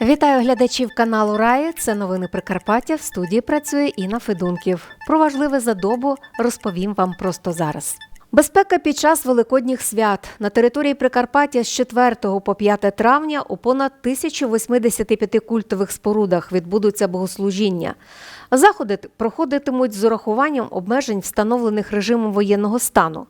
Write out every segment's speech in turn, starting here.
Вітаю глядачів каналу Раї. Це новини Прикарпаття. В студії працює Інна Федунків. Про важливе за добу розповім вам просто зараз. Безпека під час великодніх свят на території Прикарпаття з 4 по 5 травня у понад 1085 культових спорудах відбудуться богослужіння. Заходи проходитимуть з урахуванням обмежень, встановлених режимом воєнного стану.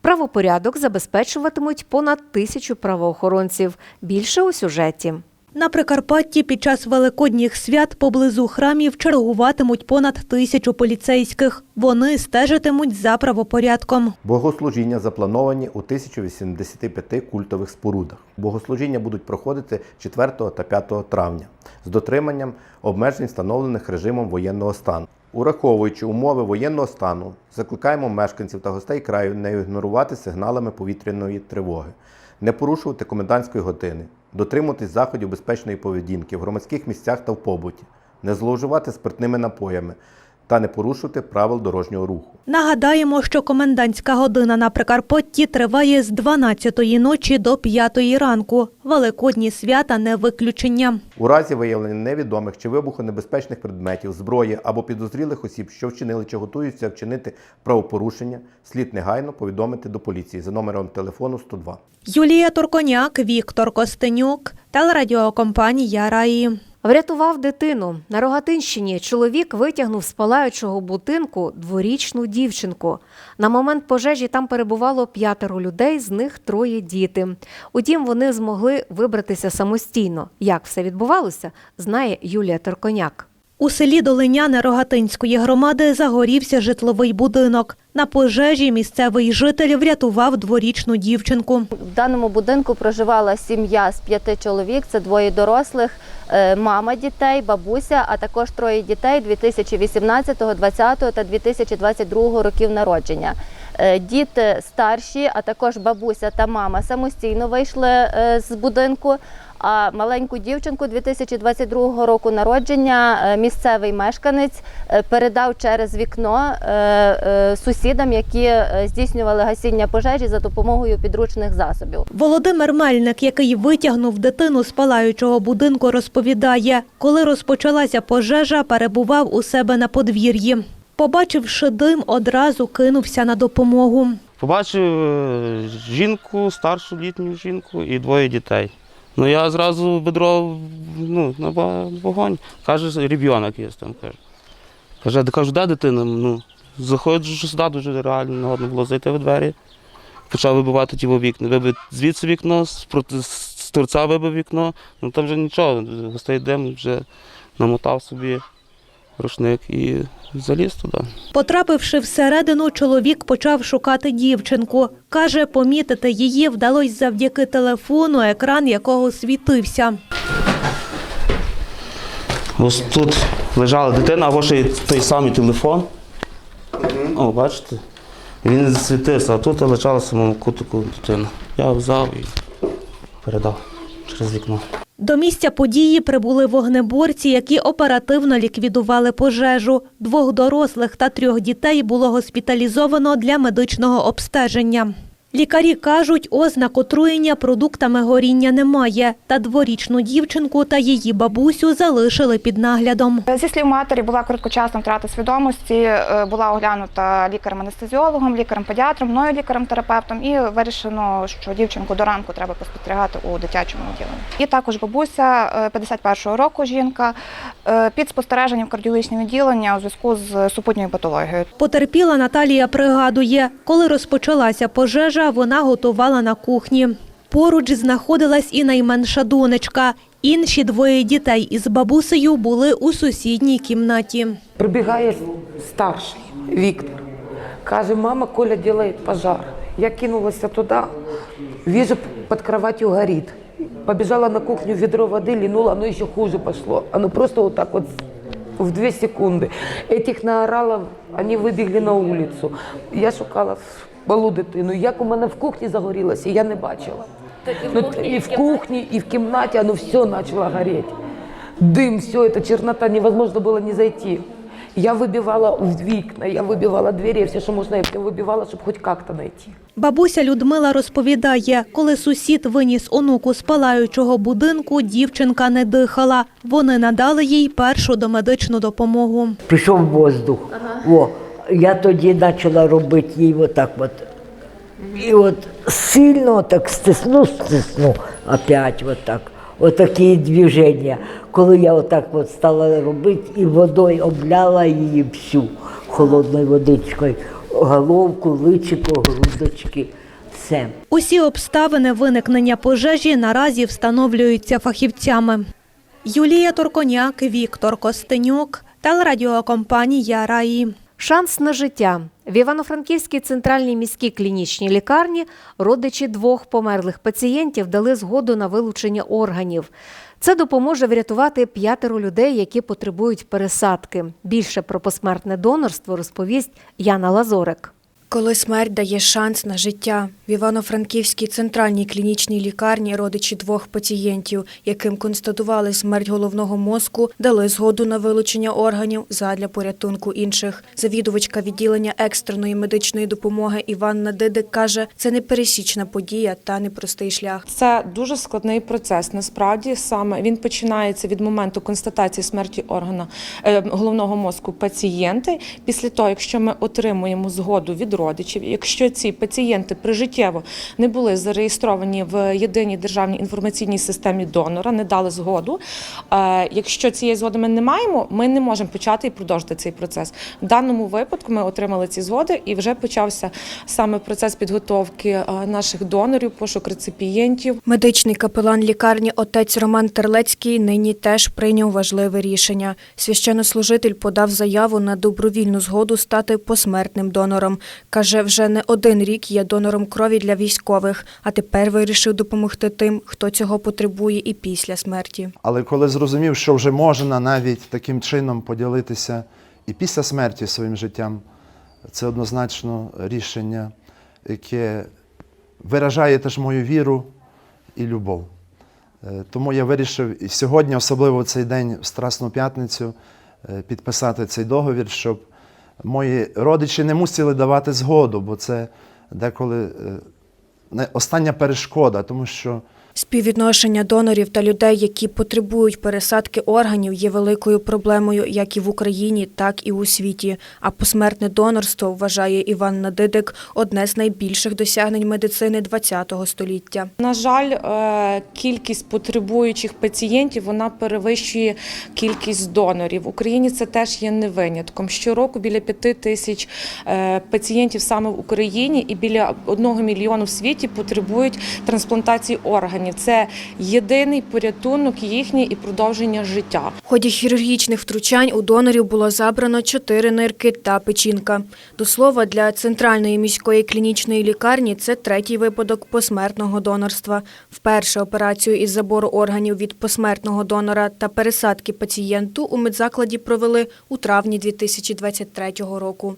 Правопорядок забезпечуватимуть понад тисячу правоохоронців. Більше у сюжеті. На Прикарпатті під час великодніх свят поблизу храмів чергуватимуть понад тисячу поліцейських. Вони стежитимуть за правопорядком. Богослужіння заплановані у 1085 культових спорудах. Богослужіння будуть проходити 4 та 5 травня з дотриманням обмежень, встановлених режимом воєнного стану. Ураховуючи умови воєнного стану, закликаємо мешканців та гостей краю не ігнорувати сигналами повітряної тривоги, не порушувати комендантської години, дотримуватись заходів безпечної поведінки в громадських місцях та в побуті, не зловживати спиртними напоями та не порушувати правил дорожнього руху. Нагадаємо, що комендантська година на Прикарпатті триває з 12-ї ночі до 5-ї ранку. Великодні свята не виключення. У разі виявлення невідомих чи вибухонебезпечних предметів, зброї або підозрілих осіб, що вчинили чи готуються вчинити правопорушення, слід негайно повідомити до поліції за номером телефону 102. Юлія Турконяк, Віктор Костенюк, телерадіокомпанія Раї. Врятував дитину. На Рогатинщині чоловік витягнув з палаючого будинку дворічну дівчинку. На момент пожежі там перебувало п'ятеро людей, з них троє діти. Утім, вони змогли вибратися самостійно. Як все відбувалося, знає Юлія Торконяк. У селі Долиняне Рогатинської громади загорівся житловий будинок. На пожежі місцевий житель врятував дворічну дівчинку. В даному будинку проживала сім'я з п'яти чоловік. Це двоє дорослих, е, мама дітей, бабуся, а також троє дітей 2018, 2020 та 2022 років народження. Е, Діти старші, а також бабуся та мама самостійно вийшли е, з будинку. А маленьку дівчинку 2022 року народження е, місцевий мешканець е, передав через вікно е, сусідам, які здійснювали гасіння пожежі за допомогою підручних засобів. Володимир Мельник, який витягнув дитину з палаючого будинку, розповідає, коли розпочалася пожежа, перебував у себе на подвір'ї. Побачивши дим, одразу кинувся на допомогу. Побачив жінку, старшу літню жінку і двоє дітей. Ну я зразу бедро ну, на вогонь. Каже, ребенок є там. Каже. Каже, «Да кажу, де дитина? Ну, заходжу сюди, дуже реально нагодно було зайти в двері. Почав вибивати ті вікна. Вибив звідси вікно, з, з торця вибив вікно, ну там вже нічого, густий дим вже намотав собі рушник і заліз туди. Потрапивши всередину, чоловік почав шукати дівчинку. Каже, помітити її вдалося завдяки телефону, екран якого світився. Ось тут лежала дитина, або ще й той самий телефон. О, бачите? Він світився, а тут лежала в самому кутику дитина. Я взяв і передав через вікно. До місця події прибули вогнеборці, які оперативно ліквідували пожежу. Двох дорослих та трьох дітей було госпіталізовано для медичного обстеження. Лікарі кажуть, ознак отруєння продуктами горіння немає, та дворічну дівчинку та її бабусю залишили під наглядом. Зі слів матері була короткочасна втрата свідомості, е, була оглянута лікарем-анестезіологом, лікарем-педіатром, мною лікарем-терапевтом, і вирішено, що дівчинку до ранку треба поспостерігати у дитячому відділенні. І також бабуся е, 51-го року жінка е, під спостереженням в кардіологічне відділення у зв'язку з супутньою патологією. Потерпіла Наталія пригадує, коли розпочалася пожежа, вона готувала на кухні. Поруч знаходилась і найменша донечка. Інші двоє дітей із бабусею були у сусідній кімнаті. Прибігає старший Віктор. Каже, мама, Коля делает пожар. Я кинулась туда, вижу, под кроватью горит. Побежала на кухню, ведро воды линула, оно еще хуже пошло. Оно просто вот так вот в две секунды. Этих наорала, они вибігли на вулицю. Я шукала малу дитину. Як у мене в кухні загорілося, я не бачила. Ну, и в кухне, и в комнате оно все начало гореть. Дым, все, это чернота, невозможно было не зайти. Я выбивала в вікна, я вибивала двері, все, що можна, я все вибивала, щоб хоч як-то знайти. Бабуся Людмила розповідає, коли сусід виніс онуку з палаючого будинку, дівчинка не дихала. Вони надали їй першу домедичну допомогу. пішов воздух. О, я тоді почала робити їй отак от. І от сильно так стисну, стисну, опять вот так. Отакі движення. Коли я отак от стала робити і водою обляла її всю холодною водичкою. Головку, личико, грудочки, все. Усі обставини виникнення пожежі наразі встановлюються фахівцями. Юлія Торконяк, Віктор Костенюк, телерадіокомпанія Раї. Шанс на життя в Івано-Франківській центральній міській клінічній лікарні родичі двох померлих пацієнтів дали згоду на вилучення органів. Це допоможе врятувати п'ятеро людей, які потребують пересадки. Більше про посмертне донорство розповість Яна Лазорик. Коли смерть дає шанс на життя в Івано-Франківській центральній клінічній лікарні родичі двох пацієнтів, яким констатували смерть головного мозку, дали згоду на вилучення органів задля порятунку інших. Завідувачка відділення екстреної медичної допомоги Іванна Дидик каже, це не пересічна подія та непростий шлях. Це дуже складний процес. Насправді саме він починається від моменту констатації смерті органа е, головного мозку пацієнти. Після того, якщо ми отримуємо згоду від родичів, якщо ці пацієнти прижиттєво не були зареєстровані в єдиній державній інформаційній системі донора, не дали згоду. е, Якщо цієї згоди ми не маємо, ми не можемо почати і продовжити цей процес. В даному випадку ми отримали ці згоди, і вже почався саме процес підготовки е, наших донорів, пошук реципієнтів. Медичний капелан лікарні отець Роман Терлецький нині теж прийняв важливе рішення. Священнослужитель подав заяву на добровільну згоду стати посмертним донором. Каже, вже не один рік є донором крові для військових, а тепер вирішив допомогти тим, хто цього потребує і після смерті. Але коли зрозумів, що вже можна навіть таким чином поділитися і після смерті своїм життям, це однозначно рішення, яке виражає теж мою віру і любов. Е, Тому я вирішив і сьогодні, особливо в цей день, в Страсну п'ятницю, е, підписати цей договір, щоб мої родичі не мусили давати згоду, бо це деколи е, остання перешкода, тому що Співвідношення донорів та людей, які потребують пересадки органів, є великою проблемою як і в Україні, так і у світі. А посмертне донорство, вважає Іван Надидик, одне з найбільших досягнень медицини ХХ століття. На жаль, е, кількість потребуючих пацієнтів вона перевищує кількість донорів. В Україні це теж є не винятком. Щороку біля п'яти тисяч е, пацієнтів саме в Україні і біля одного мільйону в світі потребують трансплантації органів. Це єдиний порятунок їхній і продовження життя. В ході хірургічних втручань у донорів було забрано чотири нирки та печінка. До слова, для центральної міської клінічної лікарні це третій випадок посмертного донорства. Вперше операцію із забору органів від посмертного донора та пересадки пацієнту у медзакладі провели у травні 2023 року.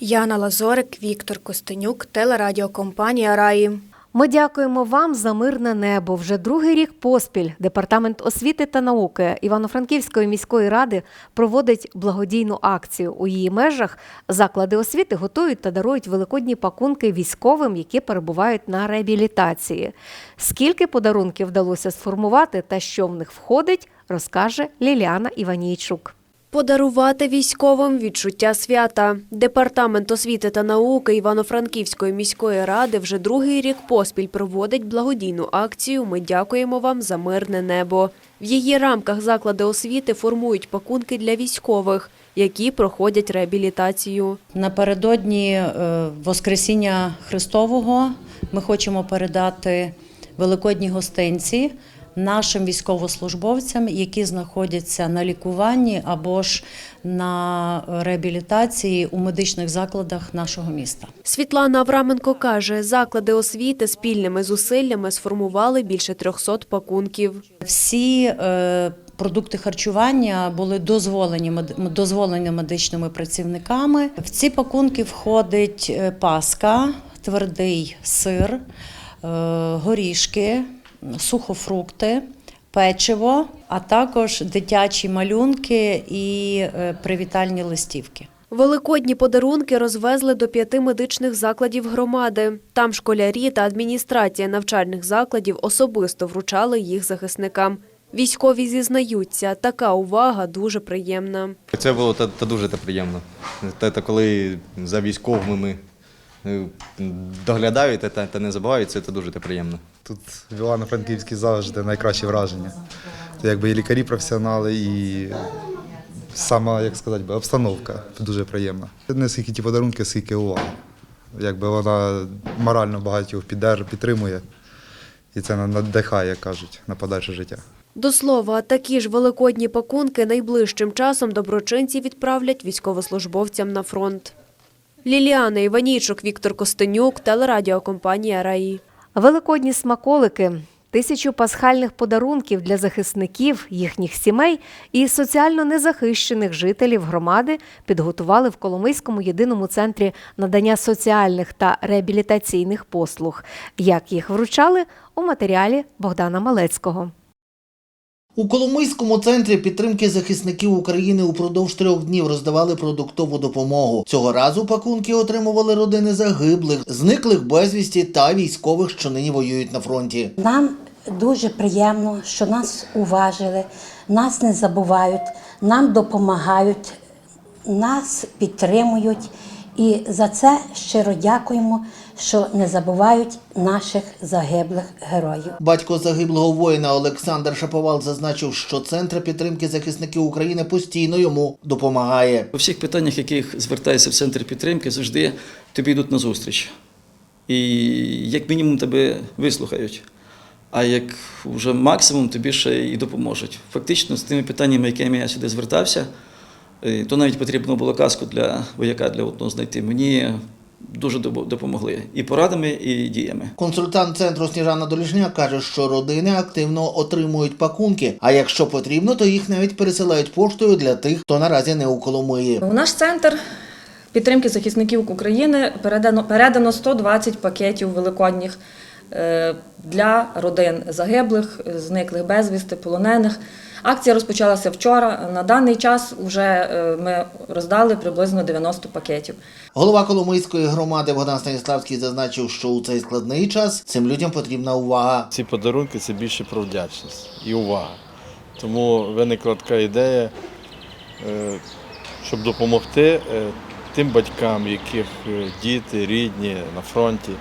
Яна Лазорик, Віктор Костенюк, телерадіокомпанія Раї. Ми дякуємо вам за мирне небо. Вже другий рік поспіль Департамент освіти та науки Івано-Франківської міської ради проводить благодійну акцію. У її межах заклади освіти готують та дарують великодні пакунки військовим, які перебувають на реабілітації. Скільки подарунків вдалося сформувати та що в них входить, розкаже Ліліана Іванійчук. Подарувати військовим відчуття свята. Департамент освіти та науки Івано-Франківської міської ради вже другий рік поспіль проводить благодійну акцію Ми дякуємо вам за мирне небо. В її рамках заклади освіти формують пакунки для військових, які проходять реабілітацію. Напередодні е, Воскресіння Христового ми хочемо передати великодні гостинці нашим військовослужбовцям, які знаходяться на лікуванні або ж на реабілітації у медичних закладах нашого міста. Світлана Авраменко каже, заклади освіти спільними зусиллями сформували більше 300 пакунків. Всі е, продукти харчування були дозволені дозволені медичними працівниками. В ці пакунки входить е, паска, твердий сир. горішки, сухофрукти, печиво, а також дитячі малюнки і е, привітальні листівки. Великодні подарунки розвезли до п'яти медичних закладів громади. Там школярі та адміністрація навчальних закладів особисто вручали їх захисникам. Військові зізнаються, така увага дуже приємна. Це було та, та дуже та приємно. Та, та коли за військовими е, доглядають та, та не забувають, це, це дуже приємно. Тут в Івано-Франківській завжди найкращі враження. Це якби і лікарі професіонали, і сама, як сказати, обстановка дуже приємна. Не скільки ті подарунки, скільки увага. Якби вона морально багатьох підтримує. І це надихає, як кажуть, на подальше життя. До слова, такі ж великодні пакунки найближчим часом доброчинці відправлять військовослужбовцям на фронт. Ліліана Іванійчук, Віктор Костенюк, телерадіокомпанія «Раї». Великодні смаколики, тисячу пасхальних подарунків для захисників, їхніх сімей і соціально незахищених жителів громади підготували в Коломийському єдиному центрі надання соціальних та реабілітаційних послуг. Як їх вручали у матеріалі Богдана Малецького. У Коломийському центрі підтримки захисників України упродовж трьох днів роздавали продуктову допомогу. Цього разу пакунки отримували родини загиблих, зниклих безвісті та військових, що нині воюють на фронті. Нам дуже приємно, що нас уважили, нас не забувають, нам допомагають, нас підтримують. І за це щиро дякуємо, що не забувають наших загиблих героїв. Батько загиблого воїна Олександр Шаповал зазначив, що центр підтримки захисників України постійно йому допомагає. У всіх питаннях, яких звертаєшся в центр підтримки, завжди тобі йдуть на зустріч. І як мінімум тебе вислухають, а як вже максимум тобі ще й допоможуть. Фактично, з тими питаннями, якими я сюди звертався, е, то навіть потрібно було каску для вояка для одного знайти. Мені дуже допо- допомогли і порадами, і діями. Консультант центру Сніжана Долішняк каже, що родини активно отримують пакунки, а якщо потрібно, то їх навіть пересилають поштою для тих, хто наразі не у Коломиї. У наш центр підтримки захисників України передано, передано 120 пакетів великодніх е, для родин загиблих, зниклих безвісти, полонених. Акція розпочалася вчора. На даний час вже ми роздали приблизно 90 пакетів. Голова Коломийської громади Богдан Станіславський зазначив, що у цей складний час цим людям потрібна увага. Ці подарунки це більше про вдячність і увага. Тому виникла така ідея, е, щоб допомогти е, тим батькам, яких е, діти, рідні на фронті,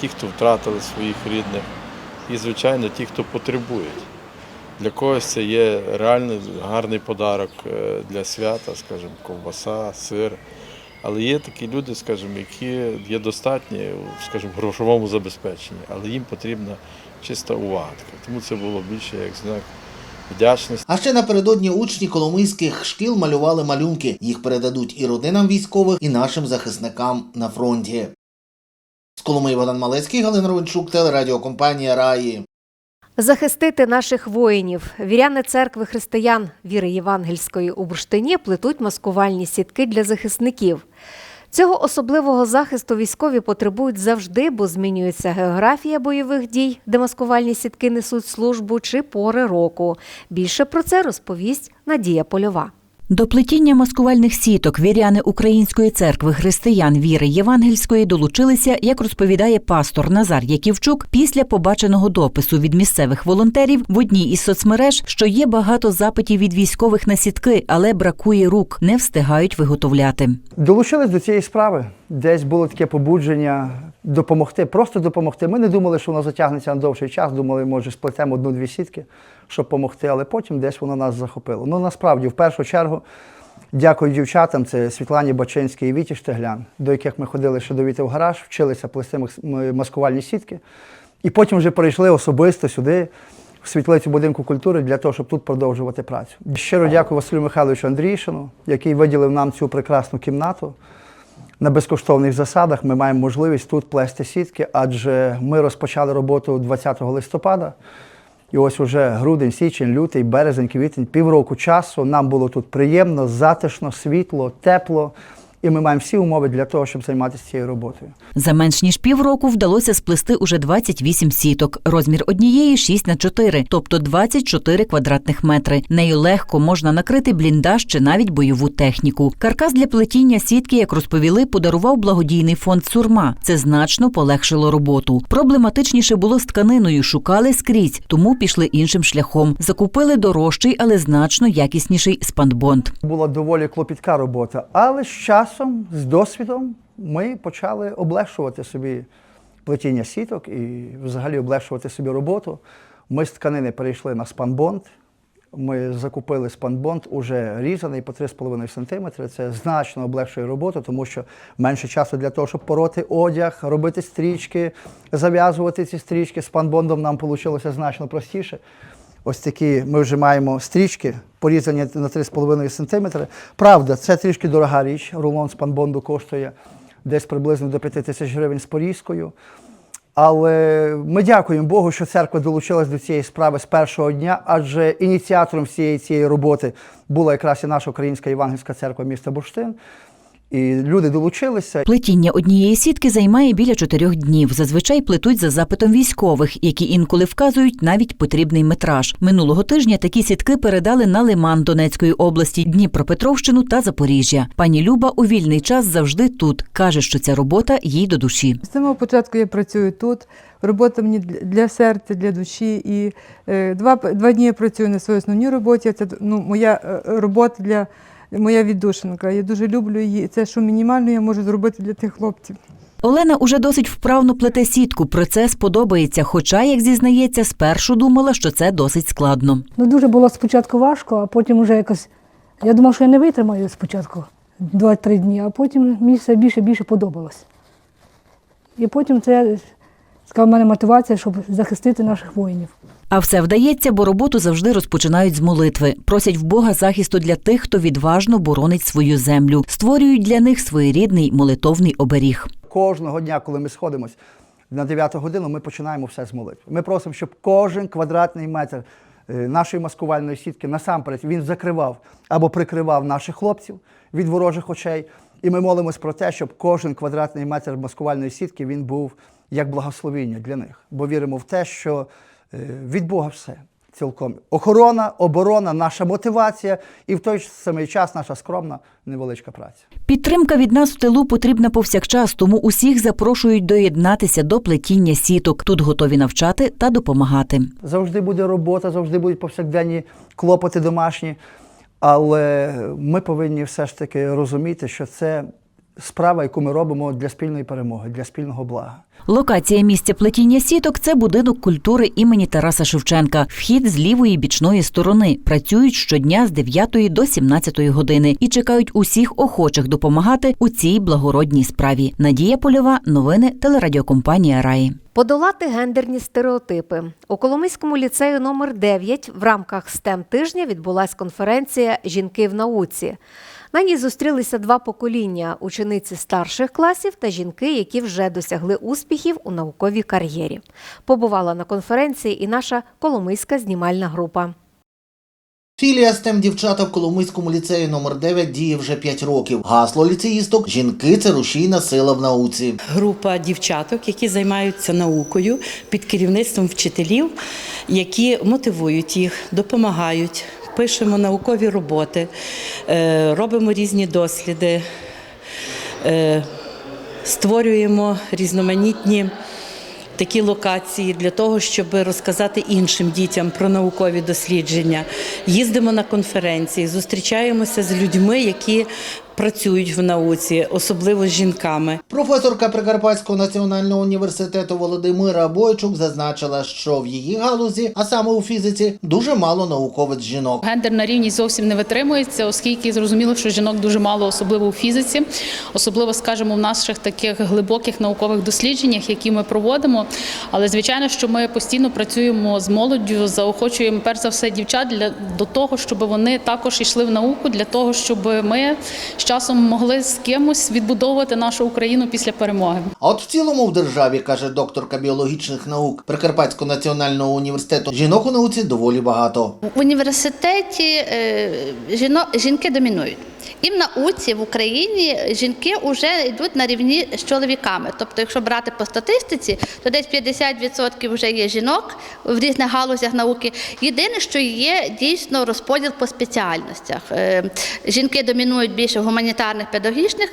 ті, хто втратили своїх рідних, і, звичайно, ті, хто потребують. Для когось це є реально гарний подарок е, для свята, скажімо, ковбаса, сир. Але є такі люди, скажімо, які є достатні, скажімо, грошовому забезпеченні, але їм потрібна чиста увага. Тому це було більше як знак вдячності. А ще напередодні учні коломийських шкіл малювали малюнки. Їх передадуть і родинам військових, і нашим захисникам на фронті. З Коломиї Богдан Малецький, Галина Ровенчук, телерадіокомпанія Раї. Захистити наших воїнів. Віряни церкви християн віри євангельської у бурштині плетуть маскувальні сітки для захисників. Цього особливого захисту військові потребують завжди, бо змінюється географія бойових дій, де маскувальні сітки несуть службу чи пори року. Більше про це розповість Надія Польова. До плетіння маскувальних сіток віряни Української церкви християн віри Євангельської долучилися, як розповідає пастор Назар Яківчук, після побаченого допису від місцевих волонтерів в одній із соцмереж, що є багато запитів від військових на сітки, але бракує рук, не встигають виготовляти. Долучились до цієї справи. Десь було таке побудження допомогти, просто допомогти. Ми не думали, що воно затягнеться на довший час. Думали, може, сплетемо одну-дві сітки, щоб допомогти, але потім десь воно нас захопило. Ну насправді, в першу чергу, дякую дівчатам, це Світлані Бачинській і Віті Штеглян, до яких ми ходили ще до Віти в гараж, вчилися плести маскувальні сітки. І потім вже прийшли особисто сюди, в світлицю будинку культури, для того, щоб тут продовжувати працю. Щиро дякую Василю Михайловичу Андрійшину, який виділив нам цю прекрасну кімнату. На безкоштовних засадах ми маємо можливість тут плести сітки, адже ми розпочали роботу 20 листопада. І ось уже грудень, січень, лютий, березень, квітень, півроку часу. Нам було тут приємно, затишно, світло, тепло. І ми маємо всі умови для того, щоб займатися цією роботою. За менш ніж півроку вдалося сплести уже 28 сіток. Розмір однієї 6 на 4, тобто 24 квадратних метри. Нею легко можна накрити бліндаж чи навіть бойову техніку. Каркас для плетіння сітки, як розповіли, подарував благодійний фонд Сурма. Це значно полегшило роботу. Проблематичніше було з тканиною. Шукали скрізь, тому пішли іншим шляхом. Закупили дорожчий, але значно якісніший спанбонд. Була доволі клопітка робота, але з часом, з досвідом, ми почали облегшувати собі плетіння сіток і взагалі облегшувати собі роботу. Ми з тканини перейшли на спанбонд. Ми закупили спанбонд уже різаний по 3,5 см. Це значно облегшує роботу, тому що менше часу для того, щоб пороти одяг, робити стрічки, зав'язувати ці стрічки. З панбондом нам вийшло значно простіше. Ось такі ми вже маємо стрічки, порізані на 3,5 см. Правда, це трішки дорога річ. Рулон спанбонду коштує десь приблизно до 5 тисяч гривень з порізкою. Але ми дякуємо Богу, що церква долучилась до цієї справи з першого дня, адже ініціатором всієї цієї роботи була якраз і наша українська євангельська церква міста Бурштин. І люди долучилися. Плетіння однієї сітки займає біля чотирьох днів. Зазвичай плетуть за запитом військових, які інколи вказують навіть потрібний метраж. Минулого тижня такі сітки передали на Лиман Донецької області, Дніпропетровщину та Запоріжжя. Пані Люба у вільний час завжди тут. каже, що ця робота їй до душі. З самого початку я працюю тут. Робота мені для- серця, для душі. І е, два, два дні я працюю на своїй основній роботі. Це ну, моя е, робота для моя віддушинка. Я дуже люблю її. Це що мінімально я можу зробити для тих хлопців. Олена уже досить вправно плете сітку. Процес подобається. Хоча, як зізнається, спершу думала, що це досить складно. Ну, дуже було спочатку важко, а потім вже якось. Я думав, що я не витримаю спочатку 2-3 дні, а потім мені все більше більше подобалось. І потім це така в мене мотивація, щоб захистити наших воїнів. А все вдається, бо роботу завжди розпочинають з молитви. Просять в Бога захисту для тих, хто відважно боронить свою землю. Створюють для них своєрідний молитовний оберіг. Кожного дня, коли ми сходимось на 9 годину, ми починаємо все з молитви. Ми просимо, щоб кожен квадратний метр е, нашої маскувальної сітки насамперед він закривав або прикривав наших хлопців від ворожих очей. І ми молимось про те, щоб кожен квадратний метр маскувальної сітки він був як благословіння для них. Бо віримо в те, що від Бога все цілком. Охорона, оборона, наша мотивація і в той самий час наша скромна невеличка праця. Підтримка від нас в тилу потрібна повсякчас, тому усіх запрошують доєднатися до плетіння сіток. Тут готові навчати та допомагати. Завжди буде робота, завжди будуть повсякденні клопоти домашні. Але ми повинні все ж таки розуміти, що це справа, яку ми робимо для спільної перемоги, для спільного блага. Локація місця плетіння сіток це будинок культури імені Тараса Шевченка. Вхід з лівої бічної сторони. Працюють щодня з 9 до 17 години і чекають усіх охочих допомагати у цій благородній справі. Надія Польова, новини телерадіокомпанія Раї. Подолати гендерні стереотипи у Коломийському ліцею номер 9 в рамках STEM тижня відбулася конференція Жінки в науці. На ній зустрілися два покоління учениці старших класів та жінки, які вже досягли успіхів у науковій кар'єрі. Побувала на конференції і наша Коломийська знімальна група. Філія STEM дівчата в Коломийському ліцеї номер 9 діє вже 5 років. Гасло ліцеїсток жінки це рушійна сила в науці. група дівчаток, які займаються наукою під керівництвом вчителів, які мотивують їх, допомагають. Пишемо наукові роботи, е, робимо різні досліди, е, створюємо різноманітні такі локації для того, щоб розказати іншим дітям про наукові дослідження. Їздимо на конференції, зустрічаємося з людьми, які працюють в науці, особливо з жінками. Професорка Прикарпатського національного університету Володимира Бойчук зазначила, що в її галузі, а саме у фізиці, дуже мало науковиць жінок. Гендерна рівність зовсім не витримується, оскільки зрозуміло, що жінок дуже мало, особливо у фізиці, особливо, скажімо, в наших таких глибоких наукових дослідженнях, які ми проводимо. Але звичайно, що ми постійно працюємо з молоддю, заохочуємо перш за все дівчат для до того, щоб вони також йшли в науку, для того, щоб ми часом могли з кимось відбудовувати нашу Україну після перемоги. А от в цілому в державі, каже докторка біологічних наук Прикарпатського національного університету, жінок у науці доволі багато. В університеті е, жіно, жінки домінують. І в науці в Україні жінки вже йдуть на рівні з чоловіками. Тобто, якщо брати по статистиці, то десь 50% вже є жінок в різних галузях науки. Єдине, що є дійсно розподіл по спеціальностях. Е, Жінки домінують більше в гуманітарних педагогічних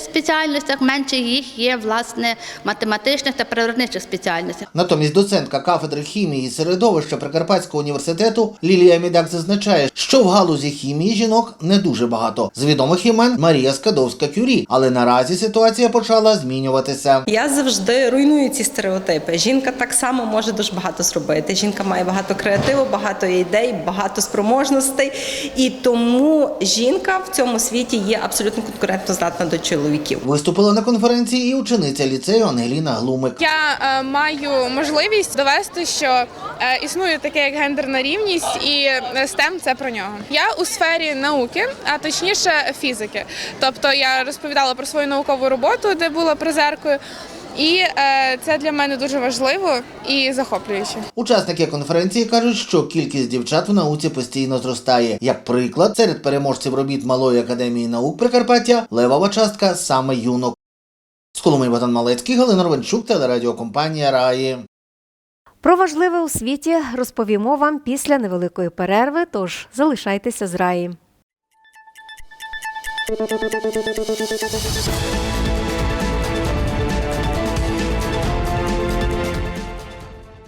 спеціальностях, менше їх є власне математичних та природничих спеціальностях. Натомість доцентка кафедри хімії і середовища Прикарпатського університету Лілія Мідак зазначає, що в галузі хімії жінок не дуже багато. З відомих імен Марія Скадовська Кюрі, але наразі ситуація почала змінюватися. Я завжди руйную ці стереотипи. Жінка так само може дуже багато зробити. Жінка має багато креативу, багато ідей, багато спроможностей, і тому жінка в цьому світі є абсолютно конкурентно здатна до чоловіків. Виступила на конференції і учениця ліцею Ангеліна Глумик. Я е, маю можливість довести, що е, існує таке як гендерна рівність, і е, STEM – це про нього. Я у сфері науки, а точніше фізики. Тобто я розповідала про свою наукову роботу, де була призеркою. І е, це для мене дуже важливо і захоплююче. Учасники конференції кажуть, що кількість дівчат в науці постійно зростає. Як приклад, серед переможців робіт Малої академії наук Прикарпаття левова частка саме юнок. З Коломи Богдан Малецький, Галина Ровенчук, телерадіокомпанія Раї. Про важливе у світі розповімо вам після невеликої перерви, тож залишайтеся з раї.